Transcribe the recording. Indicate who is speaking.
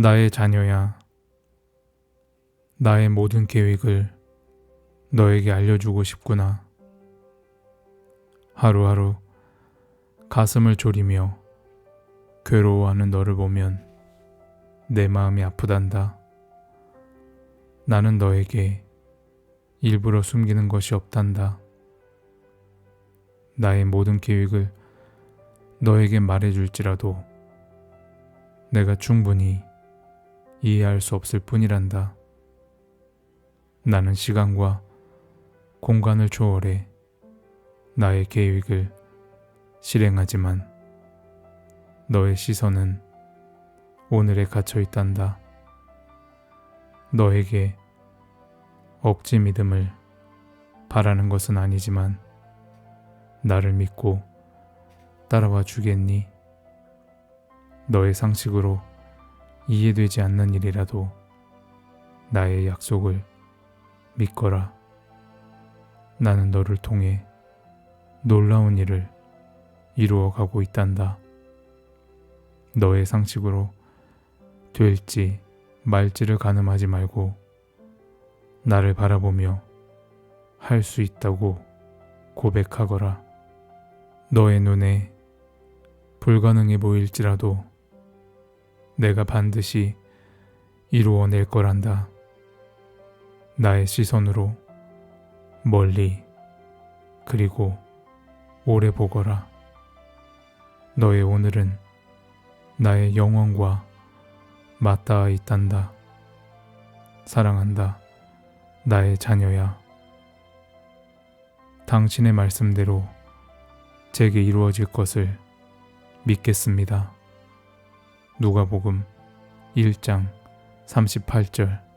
Speaker 1: 나의 자녀야. 나의 모든 계획을 너에게 알려주고 싶구나. 하루하루 가슴을 졸이며 괴로워하는 너를 보면 내 마음이 아프단다. 나는 너에게 일부러 숨기는 것이 없단다. 나의 모든 계획을 너에게 말해줄지라도 내가 충분히 이해할 수 없을 뿐이란다. 나는 시간과 공간을 초월해 나의 계획을 실행하지만 너의 시선은 오늘에 갇혀 있단다. 너에게 억지 믿음을 바라는 것은 아니지만 나를 믿고 따라와 주겠니? 너의 상식으로 이해되지 않는 일이라도 나의 약속을 믿거라. 나는 너를 통해 놀라운 일을 이루어 가고 있단다. 너의 상식으로 될지 말지를 가늠하지 말고 나를 바라보며 할 수 있다고 고백하거라. 너의 눈에 불가능해 보일지라도 내가 반드시 이루어낼 거란다. 나의 시선으로 멀리 그리고 오래 보거라. 너의 오늘은 나의 영원과 맞닿아 있단다. 사랑한다. 나의 자녀야. 당신의 말씀대로 제게 이루어질 것을 믿겠습니다. 누가복음 1장 38절